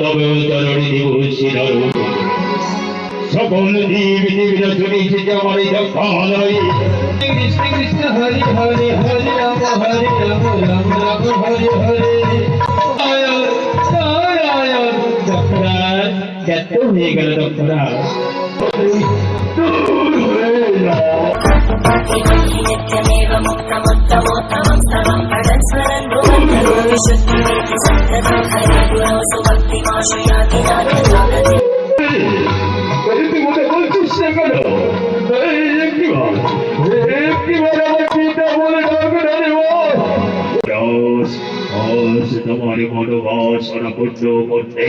তবে চরণে দেব শিরর সকল দেব দেবীরা চলেছে যে আমার এই দক্ষালয়ে কৃষ্ণ কৃষ্ণ হরি হরি হরি রাম হরি রাম রাম রাম হরি হরি ব্যর্থ হয়ে গেল দক্ষরাজ দূর হয়ে যা नित्यमेव मुक्तमुत्तमोत्तमं स्तवं पठन् स्मरन् भुवन्तरो विशुद्धिमेति सन्ततं हरिगुणौ सुभक्तिमाशयाति नाट्यजागति তুই মনে বলছিস না কেন এই একটিবার একটিবার আমার পিতা বলে ডাকবে না রে রস রস তোমার মনোবাসনা পূর্ণ করতে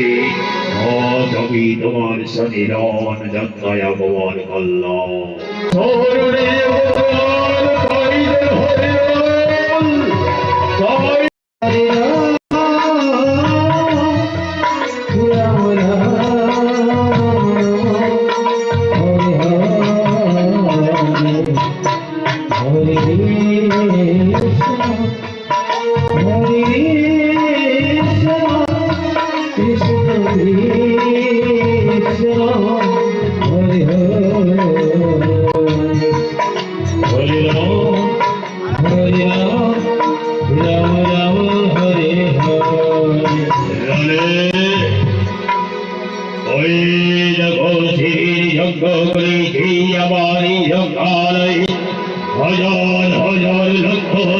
আজ আমি তোমার সনিরণ যাত্রায় আগমন করলাম শহরে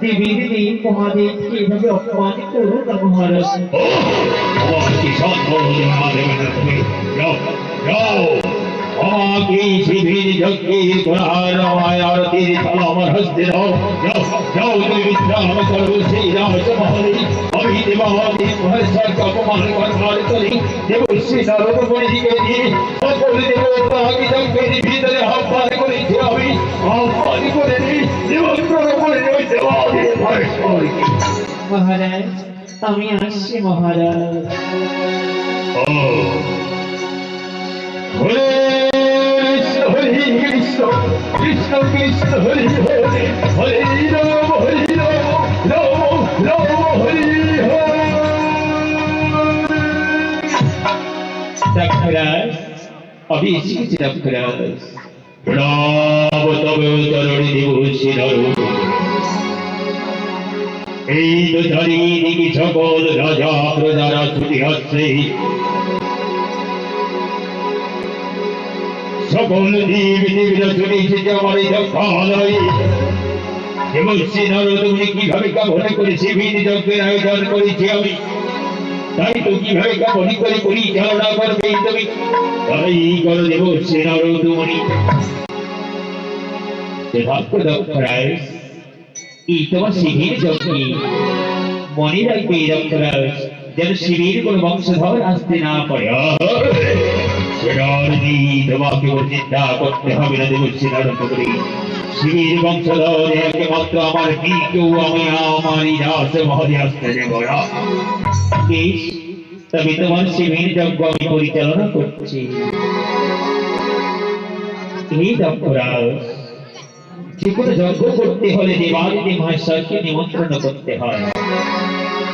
দেবী দিদি মহাদেবকে এভাবে অপমানিত করো না মহারাজ। আমার কি সম্ভব না দেবে না তুমি যাও যাও আমাকে শিবির যজ্ঞে করার আমায় আরতির ফল আমার হস্তে দাও যাও যাও তুমি বিশ্রাম করো সেই রাজ মহলে আমি দেবাদি মহেশ্বরকে অপমান করবার করি দেবশ্রী নারদ মণিকে দিয়ে সকল দেবতাকে যজ্ঞের ভিতরে আহ্বান করেছি আমি আহ্বান করে দিই মহারাজ আমি আসছি মহারাজ। হরে কৃষ্ণ কৃষ্ণ কৃষ্ণ কৃষ্ণ হরি হরে হরে রাম হরে রাম হরি হরে। তবে চরণে দেব শিরর এই চারিদিকে সকল রাজা প্রজারা ছুটি আসছে সকল দেব দেবীরা চলেছে যে আমার এই দক্ষালয়ে এবং সে নরদমনি কীভাবে কামনা করেছে বীর যজ্ঞের আয়োজন করেছি আমি তাই তো কীভাবে কামনি করে পরিচালনা করবে তুমি তাই করো দেব নরদমনি যে ভাগ্য দক্ষরায় এই তোমার শিবির যজ্ঞে মনে রাখবে এই যেন শিবির কোন বংশধর আসতে না পারে তোমাকে চিন্তা করতে হবে না দেব সেটার শিবির বংশধর একমাত্র আমার কি কেউ আমি আমারই রাস মহলে আসতে দেব না তবে তোমার শিবির যজ্ঞ আমি পরিচালনা করছি এই দক্ষরাজ যে কোনো যজ্ঞ করতে হলে দেবাদিদেব মহেশ্বরকে নিমন্ত্রণ করতে হয়।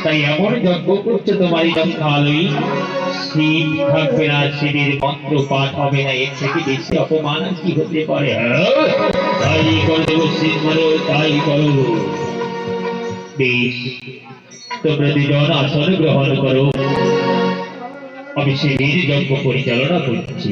তাই এমন যজ্ঞ করছে তোমার এই শিব থাকবে না শিবের মন্ত্র পাঠ হবে না, এর থেকে বেশি অপমান কি হতে পারে? তাই করো, শিব করো তাই করো। বেশ, তোমরা দুজন আসন গ্রহণ করো। আমি শিবের যজ্ঞ পরিচালনা করছি।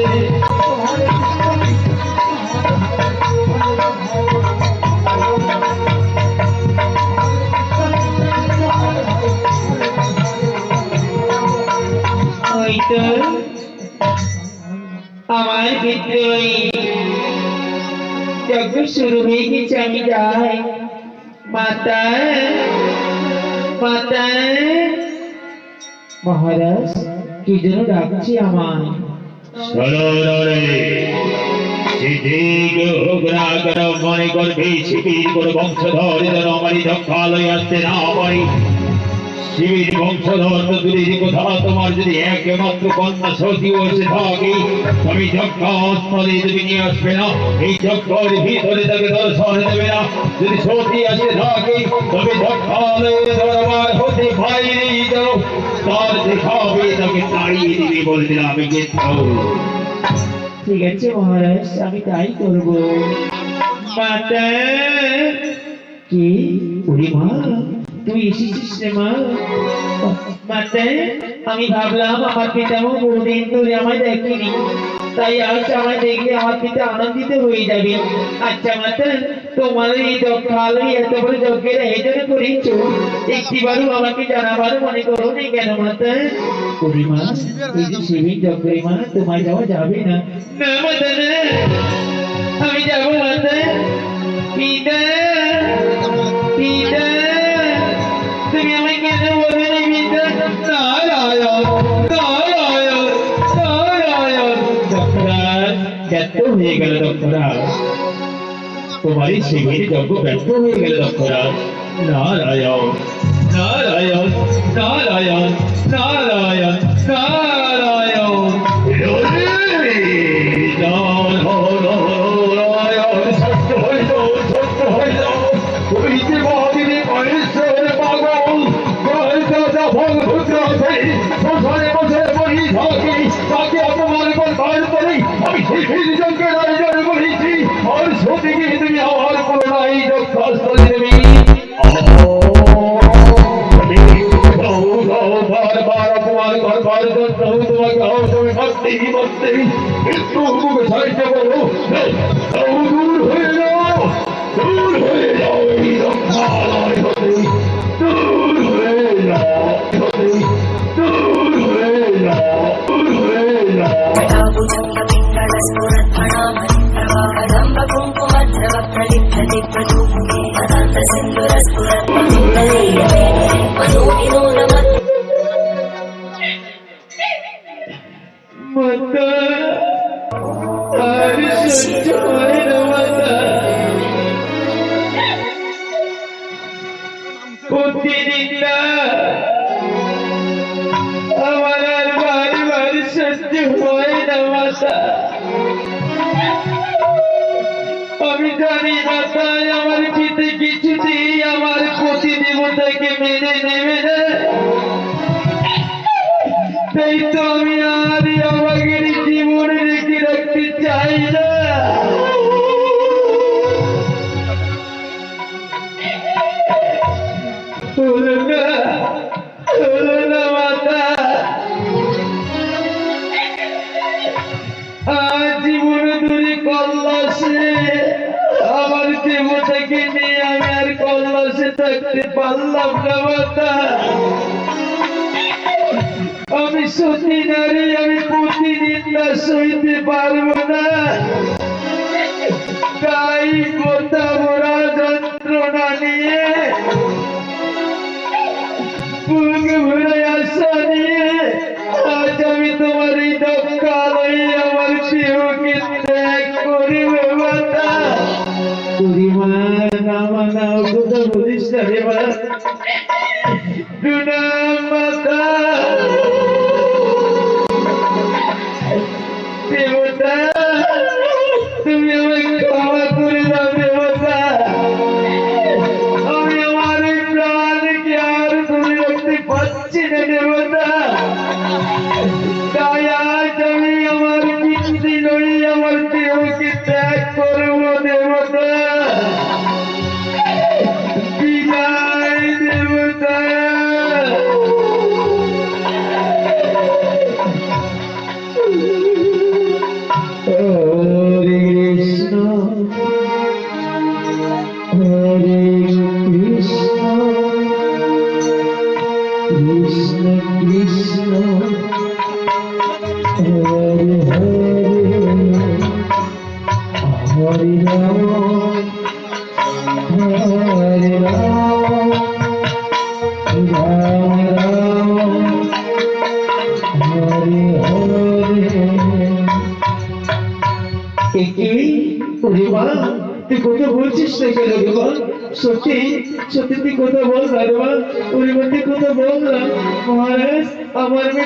গেছে আমি যাই মাতা মাতা মহারাজ কি যেন ডাকছি আমায় মনে করবি শিবির কোন বংশধর যেন দক্ষালয় আসতে না পারি। শিবির বংশধর দূরের কথা তোমার যদি একমাত্র কন্যা সতীও এসে থাকে তুমি যজ্ঞস্থলে তুমি নিয়ে আসবে না এই যজ্ঞের ভিতরে তাকে দর্শন দেবে না যদি সতী আসে থাকে তবে যজ্ঞালয়ের দরবার হতে বাইরে যাও তার দেখাবে তাকে তাড়িয়ে দিবে বলছিলাম আমি কিন্তু ঠিক আছে মহারাজ আমি তাই করব। মাতা কি? মা? তুই এসেছিস রে মা? মাতা আমি ভাবলাম আমার পিতামহ বহুদিন ধরে আমায় দেখেনি। তাই আজ আমায় দেখলে আমার পিতা আনন্দিত হয়ে যাবে। আচ্ছা মাতা তোমার এই ভালোই এত বড় যজ্ঞের আয়োজন করেছ? একটিবারও আমাকে জানাবার মনে করো নি কেন মাতা ওরে মা এই যে যজ্ঞের মা তোমায় যাওয়া যাবে না। না মাতা না আমি যাব মাতা পিতা হয়ে গেল দক্ষরাজ তোমারই শিবির যজ্ঞ ব্যর্থ হয়ে গেল দক্ষরাজ নারায়ণ নারায়ণ নারায়ণ নারায়ণ নারায়ণ তুমি আমার দেবী বারবার অপমান করবার জন্য তোমাকে অবশ্যই ভক্তি ভক্তি একটু মুখে সাহায্য করো Believe me, but you know আমার পিতে কিছুতেই আমার মেনে নেবে আমি আর আমাকে জীবনে রেখে রাখতে চাই না? আমি সত্যি নারী, আমি প্রতিদিন না সইতে পারব না। তাই গোটা মোড়া যন্ত্রণা নিয়ে, বুক ভরে আসা নিয়ে, আজ আমি তোমার এই দক্ষালয়ে আমার দেহকে ত্যাগ করিবে। পরিমা নামা নাও কথা বলিস হরে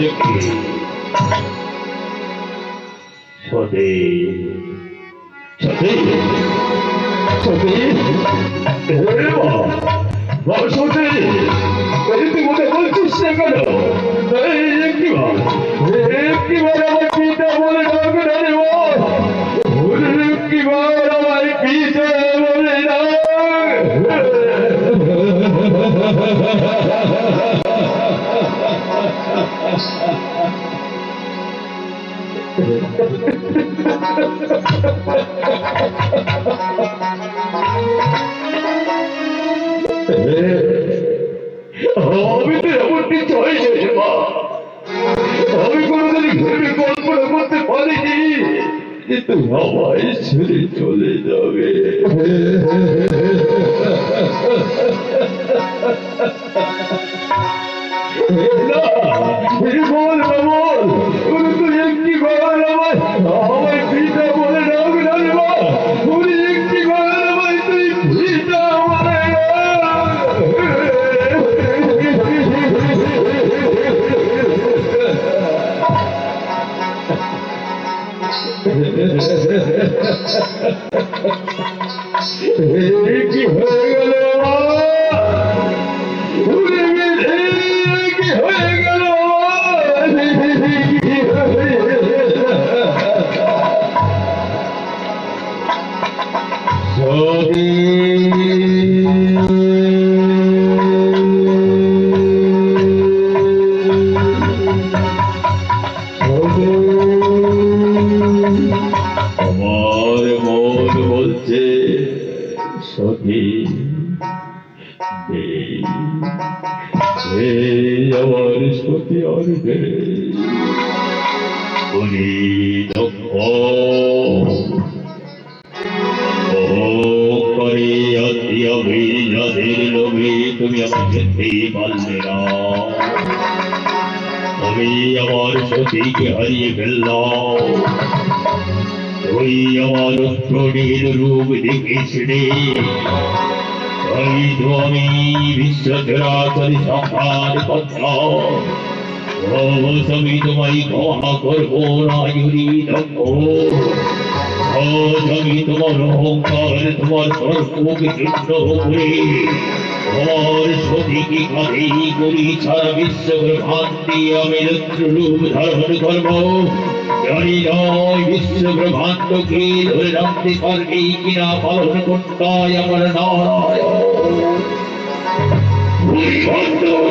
দেখি সতী সতী সতী হে মা মা সতী এই তুই মনে বলছিস না কেন এই একটি বার আমি তো এমন কিছু হয়েছে মা। আমি কোনোদিন ভেবে কল্পনা করতে পারিনি তুমি আমায় ছেড়ে চলে যাবে। না, Ele ফেললাম ওই আমার প্রণীর রূপ দেখেছিলে তাই তো আমি বিশ্ব চরাচর সংহার কথা আমি তোমায় ক্ষমা করব না ইউরি আজ আমি তোমার অহংকার, তোমার সর্বকে যুদ্ধ করে রূপ ধারণ করব। জানি নয় ধরে রাখতে পারবে কিনা পালন করতায় আমার নারায়ণ। বন্ধু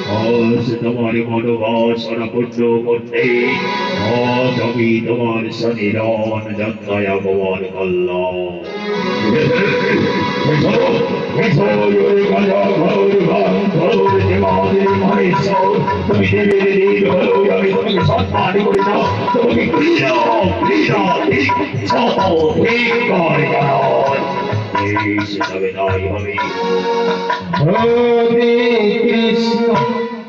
আজ তোমার মনোবাসনা পূর্ণ করতে আমি তোমার শনিরণ আগমন করলাম। তুমি দেবীর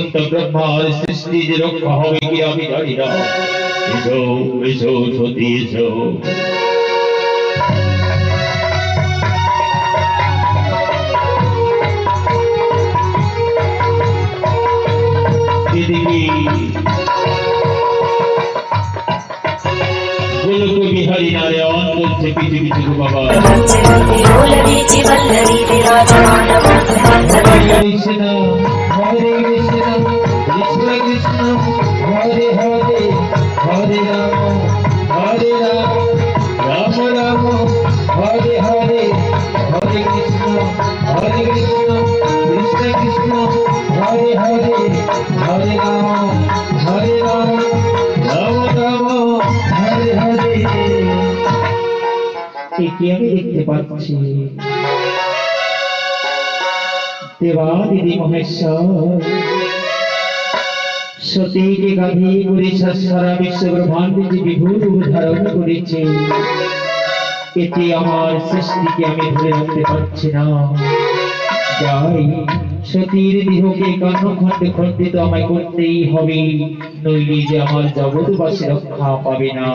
সৃষ্টিকর্তা ব্রহ্মার সৃষ্টি যে রক্ষা হবে কি আমি জানি না এসো এসো সতী এসো అర్జునుకు బిహరి నారాయణ చెప్పి తిరిగి కృష్ణ హరే కృష్ణ కృష్ణ కృష్ణ హరే హరే హరే రామ హరే రామ రామ రామ హరే హరే హరే కృష్ణ హరే కృష్ణ కృష్ణ కృష్ణ హరే హరే హరే రామ హరే రామ రామ రామ আমি দেখতে পাচ্ছি? দেবাদিদি মহেশ্বর। সতীকে গাধি করে সারা বিশ্ব ব্রহ্মাণ্ডে যে বিভূর ধারণ করেছে। এতে আমার সৃষ্টিকে আমি ধরে রাখতে পারছি না। যাই, সতীর দেহকে কর্ণ খণ্ডে খণ্ডিত আমায় করতেই হবে, নইলে যে আমার জগৎবাসী রক্ষা পাবে না।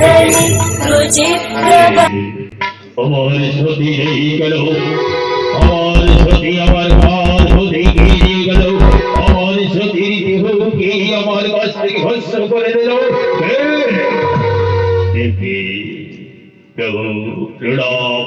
বাঙালি রোজে আমার সতী এই গেল আমার সতী করে দিল দেবী প্রভু প্রণাম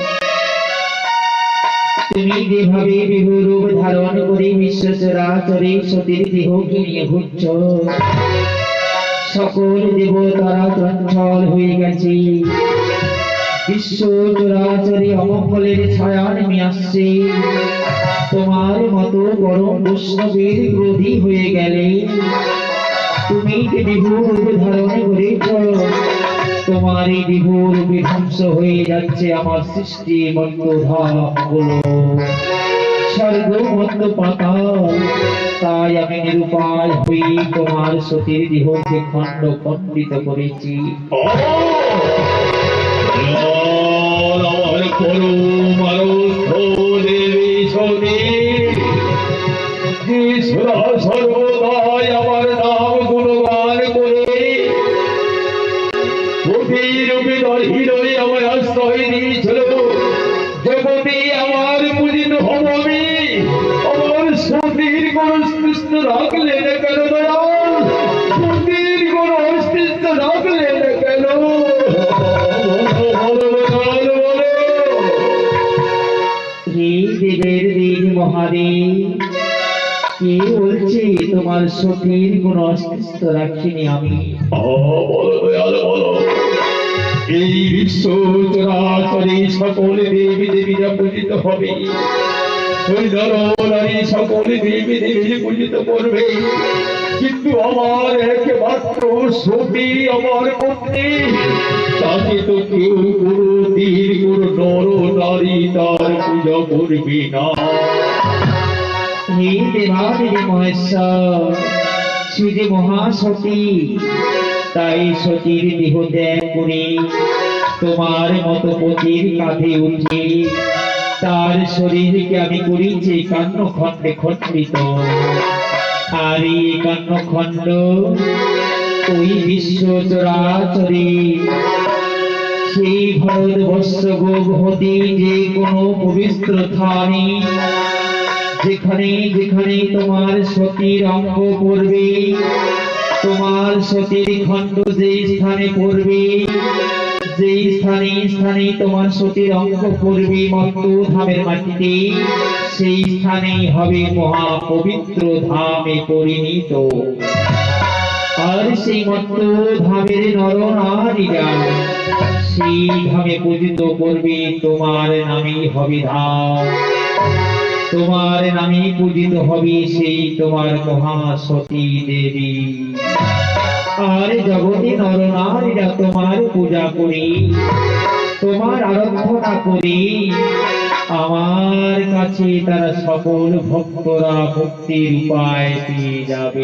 যেভাবে বিভু রূপ ধারণ করে বিশ্ব চরাচরে সতীর দেহকে নিয়ে ঘুরছ সকল দেবতারা চঞ্চল হয়ে গেছে। বিশ্ব চরাচরে অমঙ্গলের ছায়া নেমে আসছে। তোমার মতো পরম বৈষ্ণবের ক্রোধী হয়ে গেলে। তুমি বিভু রূপ ধারণ করেছ। তোমার এই বিভুর বিধ্বংস হয়ে যাচ্ছে আমার সৃষ্টি মন্ত্রধামগুলো স্বর্গ মধ্য পাতাল তাই আমি নিরুপায় হয়ে তোমার সতীর দেহকে খণ্ড খণ্ডিত করেছি। আমার তোমার সতীর কোন অস্তিত্ব রাখিনি আমি। এই বিশ্ব চরাচরে সকল দেবী দেবীরা পূজিত হবে। সকল দেবী দেবী পূজিত করবে। কিন্তু আমার একমাত্র সতী, আমার পত্নী, তাকে তো কেউ কোনো নর নারী তার পূজা করবে না। হে মহাসতী তাই সতীর দেহ ত্যাগ করে তোমার মতো পতির কাঁধে উঠে তার শরীরকে আমি করেছি কান্ন খণ্ডে খণ্ডিত আর এই কান্ন খণ্ড ওই বিশ্ব চরাচরে সেই ভারতবর্ষ গোভতি যে কোনো পবিত্র স্থানে যেখানে যেখানে তোমার সতীর অঙ্গ পড়বে, তোমার সতীর খণ্ড যে স্থানে পড়বে, যে স্থানে স্থানে তোমার সতীর অঙ্গ পড়বে মত্ত ধামের মাটিতে, সেই স্থানেই হবে মহা পবিত্র ধামে পরিণত। আর সেই মত্ত ধামের নর নারীরা সেই ধামে পূজিত করবে, তোমার নামেই হবে ধাম। তোমার নামে পূজিত হবে সেই তোমার মহাসতী দেবী। আর জগতে নরনারীরা তোমার পূজা করি, তোমার আরাধনা করি। আমার কাছে তারা সকল ভক্তরা ভক্তির উপায় পেয়ে যাবে।